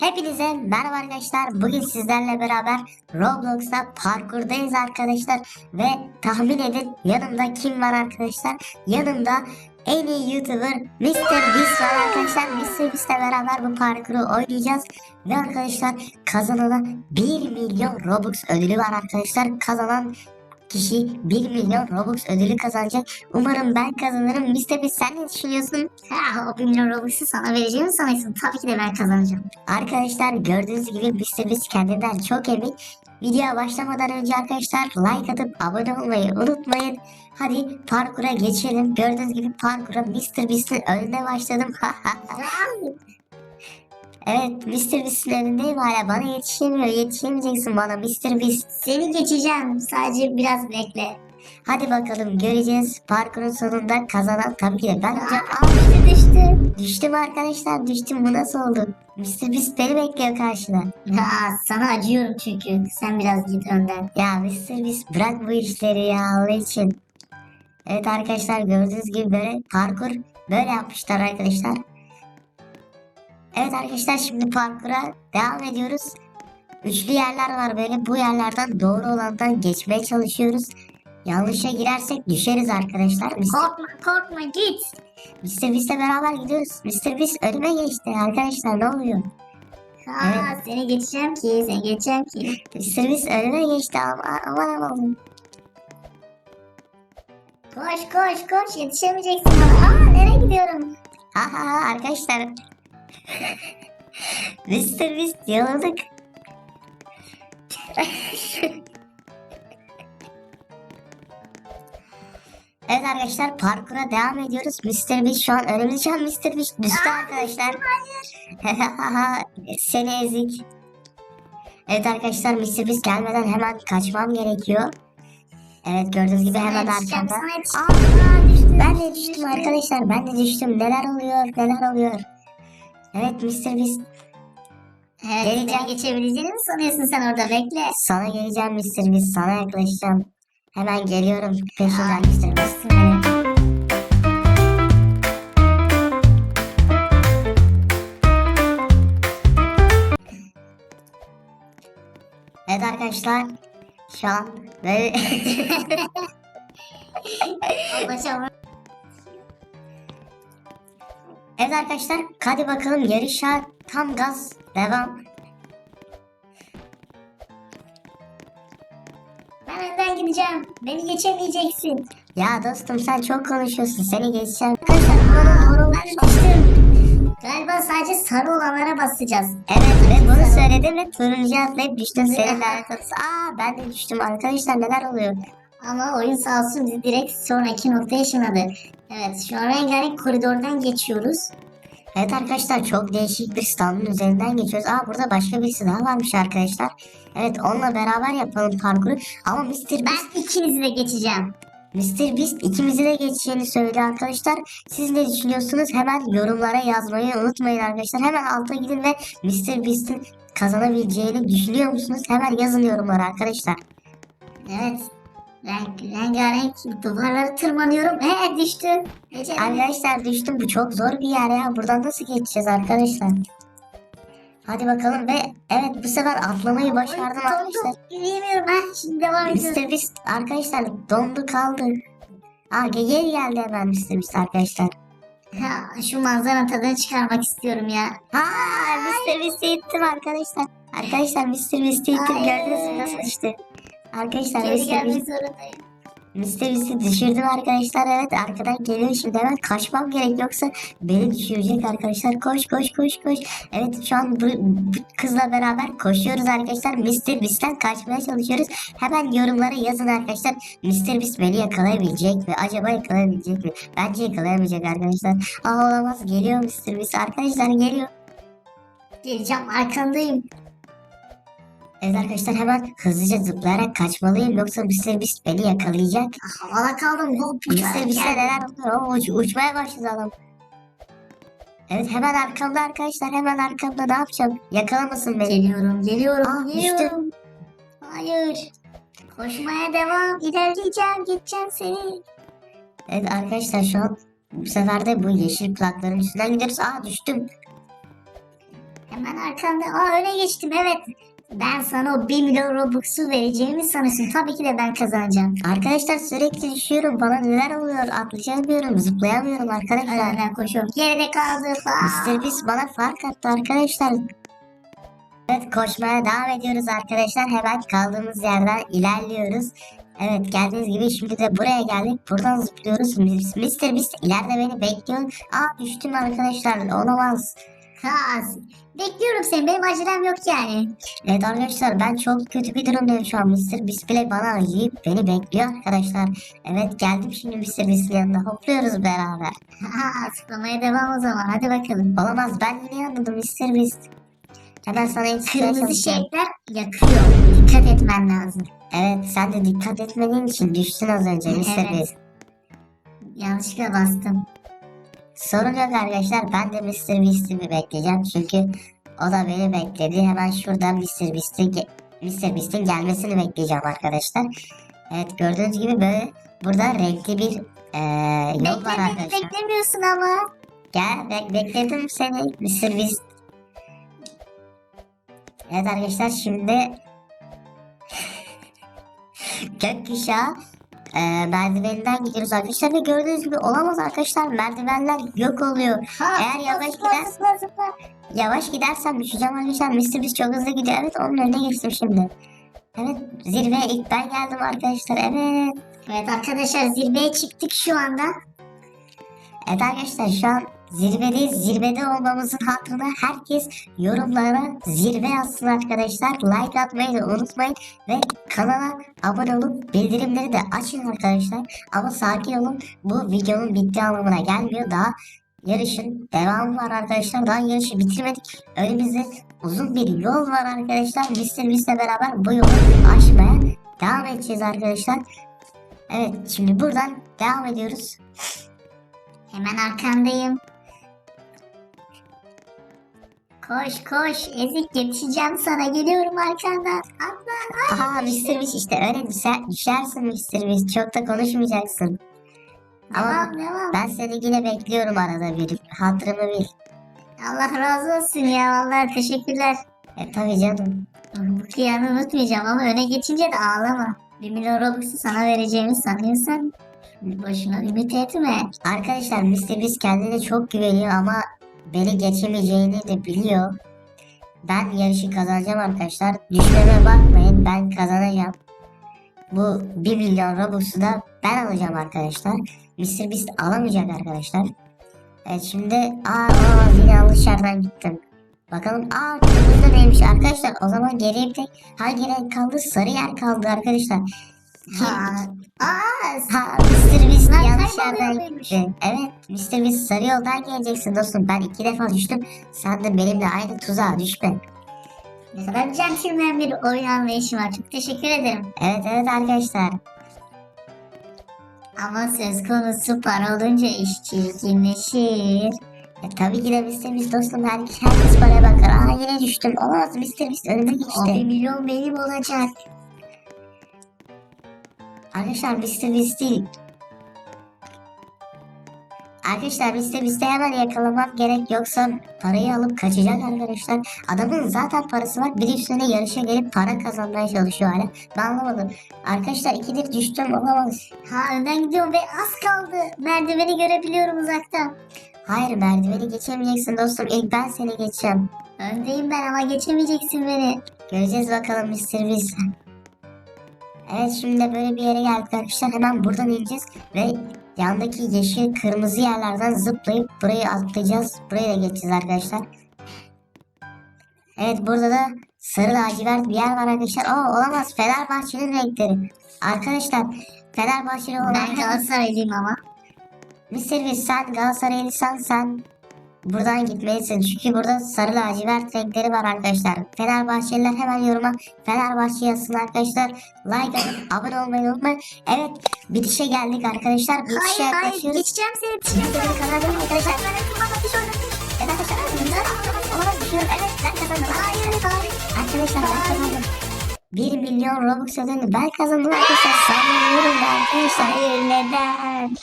Hepinize merhaba arkadaşlar. Bugün sizlerle beraber Roblox'ta parkurdayız arkadaşlar. Ve tahmin edin yanımda kim var arkadaşlar? Yanımda en iyi YouTuber Mr. Beast var arkadaşlar. Mr. Beast'le beraber bu parkuru oynayacağız. Ve arkadaşlar kazanana 1 milyon Robux ödülü var arkadaşlar. Kazanan kişi 1 milyon Robux ödülü kazanacak. Umarım ben kazanırım. Mr. Beast sen ne düşünüyorsun? Ha, o 1 milyon Robux'u sana vereceğimi sanıyorsun. Tabii ki de ben kazanacağım. Arkadaşlar gördüğünüz gibi Mr. Beast kendinden çok emin. Videoya başlamadan önce arkadaşlar like atıp abone olmayı unutmayın. Hadi parkura geçelim. Gördüğünüz gibi parkura Mr. Beast'in önünde başladım. Evet Mr. Beast'in önündeyim hala. Bana yetişemiyor. Yetişemeyeceksin bana Mr. Beast. Seni geçeceğim. Sadece biraz bekle. Hadi bakalım göreceğiz. Parkurun sonunda kazanan tabii ki de ben olacağım. Aa, düştü. Düştüm arkadaşlar düştüm. Bu nasıl oldu? Mr. Beast beni bekliyor karşıda. Ya sana acıyorum çünkü. Sen biraz git önden. Ya Mr. Beast bırak bu işleri ya Allah için. Evet arkadaşlar gördüğünüz gibi böyle parkur böyle yapmışlar arkadaşlar. Evet arkadaşlar şimdi parkura devam ediyoruz. Üçlü yerler var böyle bu yerlerden doğru olandan geçmeye çalışıyoruz. Yanlışa girersek düşeriz arkadaşlar. Mr. Korkma korkma git. Mr. Beast'le beraber gidiyoruz. Mr. Beast önüme geçti arkadaşlar ne oluyor? Ha, seni geçeceğim ki. Seni geçeceğim ki. Mr. Beast önüme geçti ama aman aman. Koş koş koş yetişemeyeceksin. Aa nereye gidiyorum? Aha arkadaşlar. Mr. Beast yaladık. evet arkadaşlar parkura devam ediyoruz. Mr. Beast şu an önümüzde. Mr. Beast düştü arkadaşlar. Seni ezik. Evet arkadaşlar Mr. Beast gelmeden hemen kaçmam gerekiyor. Evet gördüğünüz gibi hemen arkamda. Aa. Ben de düştüm arkadaşlar. Ben de düştüm. Neler oluyor? Neler oluyor? Evet Mr. Beast. Evet Geleceğim. geçebileceğini mi sanıyorsun sen orada bekle. Sana geleceğim Mr. Beast. Sana yaklaşacağım. Hemen geliyorum. Peşinden Mr. Beast. Evet arkadaşlar. Şu an böyle... evet arkadaşlar. Hadi bakalım yarışa tam gaz. Devam. Ben önden gideceğim. Beni geçemeyeceksin. Ya dostum sen çok konuşuyorsun. Seni geçeceğim. Arkadaşlar bana doğru Ben düştüm. Galiba sadece sarı olanlara basacağız. Evet ve bunu söyledim ve turuncu atlayıp düştüm seninle alakası. Aa ben de düştüm arkadaşlar neler oluyor? Ama oyun sağ olsun bizi direkt sonraki noktaya ışınladı. Evet şu an rengarenk koridordan geçiyoruz. Evet arkadaşlar çok değişik bir standın üzerinden geçiyoruz. Aa burada başka birisi daha varmış arkadaşlar. Evet onunla beraber yapalım parkuru. Ama Mr. Beast, Ben ikinizi de geçeceğim. Mr. Beast ikimizi de geçeceğini söyledi arkadaşlar. Siz ne düşünüyorsunuz? Hemen yorumlara yazmayı unutmayın arkadaşlar. Hemen alta gidin ve Mr. Beast'in kazanabileceğini düşünüyor musunuz? Hemen yazın yorumlara arkadaşlar. Evet. Renk, rengarenk duvarları tırmanıyorum. He düştü. Geçelim. Arkadaşlar düştüm. Bu çok zor bir yer ya. Buradan nasıl geçeceğiz arkadaşlar? Hadi bakalım ve evet bu sefer atlamayı başardım arkadaşlar. Yürüyemiyorum. Ha şimdi devam ediyorum. Mr. Beast arkadaşlar dondu kaldı. Aa ge- geri geldi hemen Mr. Beast arkadaşlar. Ha, şu manzaranın tadını çıkarmak istiyorum ya. Ha Mr. Beast'i ittim arkadaşlar. Arkadaşlar Mr. Beast'i ittim gördünüz mü nasıl düştü? Arkadaşlar Geri Mr. gelmek Beast, zorundayım. Mr. Beast'i düşürdüm arkadaşlar evet arkadan geliyor şimdi hemen kaçmam gerek yoksa beni düşürecek arkadaşlar koş koş koş koş. Evet şu an bu, bu kızla beraber koşuyoruz arkadaşlar Mr. Beast'ten kaçmaya çalışıyoruz. Hemen yorumlara yazın arkadaşlar Mr. Beast beni yakalayabilecek mi? Acaba yakalayabilecek mi? Bence yakalayamayacak arkadaşlar. Aa olamaz geliyor Mr. Beast arkadaşlar geliyor. Geleceğim arkandayım. Evet arkadaşlar hemen hızlıca zıplayarak kaçmalıyım yoksa Mr. Beast beni yakalayacak. Havada kaldım. Hop. Mr. Beast'e neler oluyor? Uç, uçmaya başladı adam. Evet hemen arkamda arkadaşlar hemen arkamda ne yapacağım? Yakalamasın beni. Geliyorum, geliyorum, Aa, geliyorum. Hayır. Koşmaya devam. İlerleyeceğim, geçeceğim seni. Evet arkadaşlar şu an bu sefer de bu yeşil plakların üstünden gidiyoruz. Aa düştüm. Hemen arkanda. Aa öne geçtim evet. Ben sana o 1 milyon Robux'u vereceğimi sanıyorsun. Tabii ki de ben kazanacağım. Arkadaşlar sürekli düşüyorum. Bana neler oluyor? Atlayamıyorum, zıplayamıyorum arkadaşlar. Önden koşuyorum. Geride kaldı. Aa. Mr. Beast bana fark attı arkadaşlar. Evet koşmaya devam ediyoruz arkadaşlar. Hemen kaldığımız yerden ilerliyoruz. Evet geldiğiniz gibi şimdi de buraya geldik. Buradan zıplıyoruz. Mr. Beast ileride beni bekliyor. Aa düştüm arkadaşlar. Olamaz. Ha, bekliyorum seni. Benim acelem yok yani. Evet arkadaşlar ben çok kötü bir durumdayım şu an. Mr. Bile bana acıyıp beni bekliyor arkadaşlar. Evet geldim şimdi Mr. Beast'in yanına. Hopluyoruz beraber. Ha, zıplamaya devam o zaman. Hadi bakalım. Olamaz ben yine yanladım Mr. Beast. Hemen sana Kırmızı şeyler yakıyor. Dikkat etmen lazım. Evet sen de dikkat etmediğin için düştün az önce Mr. Evet. Beast. Yanlışlıkla bastım. Sorun yok arkadaşlar ben de Mr. Beast'i bekleyeceğim çünkü o da beni bekledi. Hemen şuradan Mr. Beast'in Mr. Beast'in gelmesini bekleyeceğim arkadaşlar. Evet gördüğünüz gibi böyle burada renkli bir eee yol var arkadaşlar. beklemiyorsun ama. Gel be- bekledim seni Mr. Beast. Evet arkadaşlar şimdi gökkuşağı e, merdiveninden gidiyoruz arkadaşlar ve gördüğünüz gibi olamaz arkadaşlar merdivenler yok oluyor. Ha, Eğer yavaş gider-. Yavaş gidersem düşeceğim arkadaşlar Mr. Beast çok hızlı gidiyor evet onun önüne geçtim şimdi. Evet zirveye ilk ben geldim arkadaşlar evet. Evet arkadaşlar zirveye çıktık şu anda. Evet arkadaşlar şu an zirvedeyiz. Zirvede olmamızın hatırına herkes yorumlara zirve yazsın arkadaşlar. Like atmayı da unutmayın. Ve kanala abone olup bildirimleri de açın arkadaşlar. Ama sakin olun. Bu videonun bittiği anlamına gelmiyor. Daha yarışın devamı var arkadaşlar. Daha yarışı bitirmedik. Önümüzde uzun bir yol var arkadaşlar. Mr. Beast'le beraber bu yolu aşmaya devam edeceğiz arkadaşlar. Evet şimdi buradan devam ediyoruz. Hemen arkandayım. Koş koş ezik yetişeceğim sana geliyorum arkandan. Atla. Aha Mr. İşte öyle düşer, düşersin Mr. Çok da konuşmayacaksın. Ama Devam devam. ben seni yine bekliyorum arada bir. Hatırımı bil. Allah razı olsun ya vallahi teşekkürler. E tabii canım. Bu kıyanı unutmayacağım ama öne geçince de ağlama. 1 milyon Robux'u sana vereceğimi sanıyorsan boşuna ümit etme. Arkadaşlar Mr. Beast kendine çok güveniyor ama beni geçemeyeceğini de biliyor. Ben yarışı kazanacağım arkadaşlar. Düşmeme bakmayın ben kazanacağım. Bu 1 milyon Robux'u da ben alacağım arkadaşlar. Mr. Beast alamayacak arkadaşlar. Evet şimdi aa, aa yine yanlış gittim. Bakalım aa kırmızı neymiş arkadaşlar. O zaman geriye bir tek hangi renk kaldı? Sarı yer kaldı arkadaşlar. Ha, aa, Mr. Beast Ben yanlış kayboluyor yerden gitti. Evet Mr. Beast sarı yoldan geleceksin dostum. Ben iki defa düştüm. Sen de benimle aynı tuzağa düşme. ne kadar centilmen bir oyun anlayışı var. Çok teşekkür ederim. Evet evet arkadaşlar. Ama söz konusu para olunca iş çirkinleşir. E, tabii ki de Mr. Beast dostum. Her, herkes paraya bakar. Aa yine düştüm. Olamaz Mr. Beast önüme O geçti. 1 milyon benim olacak. Arkadaşlar Mr. Beast değil. Arkadaşlar Mr. Beast'i hemen yakalamam gerek yoksa parayı alıp kaçacak arkadaşlar. Adamın zaten parası var bir de üstüne yarışa gelip para kazanmaya çalışıyor hala. Ben anlamadım. Arkadaşlar ikidir düştüm olamaz. Ha önden gidiyorum ve az kaldı. Merdiveni görebiliyorum uzaktan. Hayır merdiveni geçemeyeceksin dostum ilk ben seni geçeceğim. Öndeyim ben ama geçemeyeceksin beni. Göreceğiz bakalım Mr. Beast. Evet şimdi de böyle bir yere geldik arkadaşlar. Hemen buradan ineceğiz ve yandaki yeşil kırmızı yerlerden zıplayıp burayı atlayacağız. Buraya da geçeceğiz arkadaşlar. Evet burada da sarı lacivert bir yer var arkadaşlar. Aa olamaz Fenerbahçe'nin renkleri. Arkadaşlar Fenerbahçeli olan Ben Galatasaraylıyım ama. Mr. Beast sen Galatasaraylıysan sen buradan gitmelisin. Çünkü burada sarı lacivert renkleri var arkadaşlar. Fenerbahçeliler hemen yoruma Fenerbahçe yazsın arkadaşlar. Like atıp abone olmayı unutmayın. Evet bitişe geldik arkadaşlar. Bitişe Hayır hayır yaklaşıyoruz. geçeceğim seni. Geçeceğim karar verin arkadaşlar. Ben orada. Evet arkadaşlar. Olamaz düşüyorum. Evet ben kazandım. Hayır hayır. Arkadaşlar ben kazandım. 1 milyon Robux ödülünü ben kazandım arkadaşlar. Sanmıyorum arkadaşlar. Hayır neden?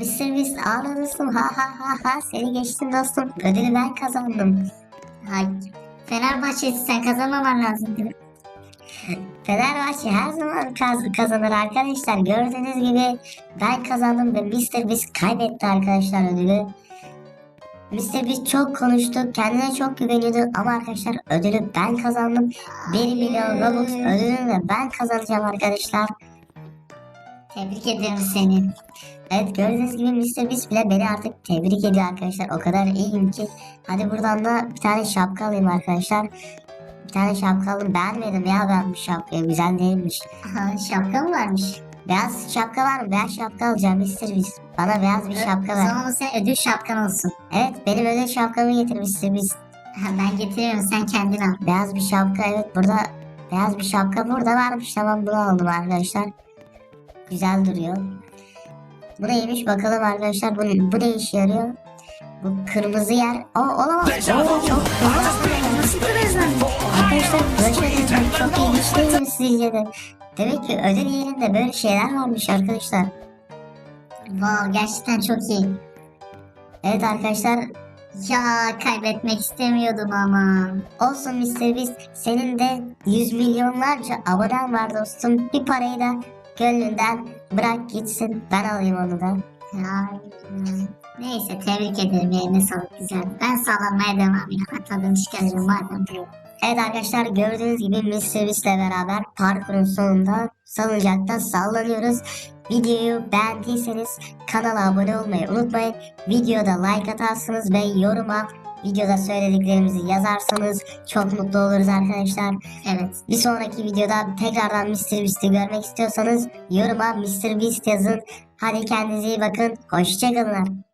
Mr. Beast ağla dostum ha ha ha ha seni geçtim dostum ödülü ben kazandım. Hay. Fenerbahçe sen kazanmaman lazım. Fenerbahçe her zaman kaz- kazanır arkadaşlar. Gördüğünüz gibi ben kazandım ve Mr. Beast kaybetti arkadaşlar ödülü. Mr. Beast çok konuştu, kendine çok güveniyordu ama arkadaşlar ödülü ben kazandım. 1 milyon Robux ödülünü ben kazanacağım arkadaşlar. Tebrik ederim seni. Evet gördüğünüz gibi Mr. Beast bile beni artık tebrik ediyor arkadaşlar. O kadar iyiyim ki. Hadi buradan da bir tane şapka alayım arkadaşlar. Bir tane şapka aldım. Beğenmedim ya ben bu şapkayı. Güzel değilmiş. Şapka mı varmış? Beyaz şapka var mı? Beyaz şapka alacağım Mr. Beast. Bana beyaz bir şapka ver. zaman o senin ödül şapkan olsun. Evet benim ödül şapkamı getir Mr. Beast. Ben getiriyorum sen kendin al. Beyaz bir şapka evet burada. Beyaz bir şapka burada varmış. Tamam bunu aldım arkadaşlar. Güzel duruyor. Bu neymiş bakalım arkadaşlar. Bu, bu ne işe yarıyor? Bu kırmızı yer. Aa olamaz. Nasıl hızlandın? Arkadaşlar şeyler çok ilginç değil mi sizce de? Demek ki ödül yerinde böyle şeyler varmış arkadaşlar. Wow gerçekten çok iyi. Evet arkadaşlar Ya kaybetmek istemiyordum ama. olsun Mr. Beast senin de yüz milyonlarca abonen var dostum. Bir parayı da gönlünden bırak gitsin. Ben alayım onu da. Ya, neyse tebrik ederim yerine sağlık güzel. Ben sağlanmaya devam ediyorum. Tadını çıkaracağım madem bu. Evet arkadaşlar gördüğünüz gibi Mr. Beraber parkurun sonunda salıncakta sallanıyoruz. Videoyu beğendiyseniz kanala abone olmayı unutmayın. Videoda like atarsınız ve yoruma videoda söylediklerimizi yazarsanız çok mutlu oluruz arkadaşlar. Evet. Bir sonraki videoda tekrardan Mr. Beast'i görmek istiyorsanız yoruma Mr. Beast yazın. Hadi kendinize iyi bakın. Hoşçakalın.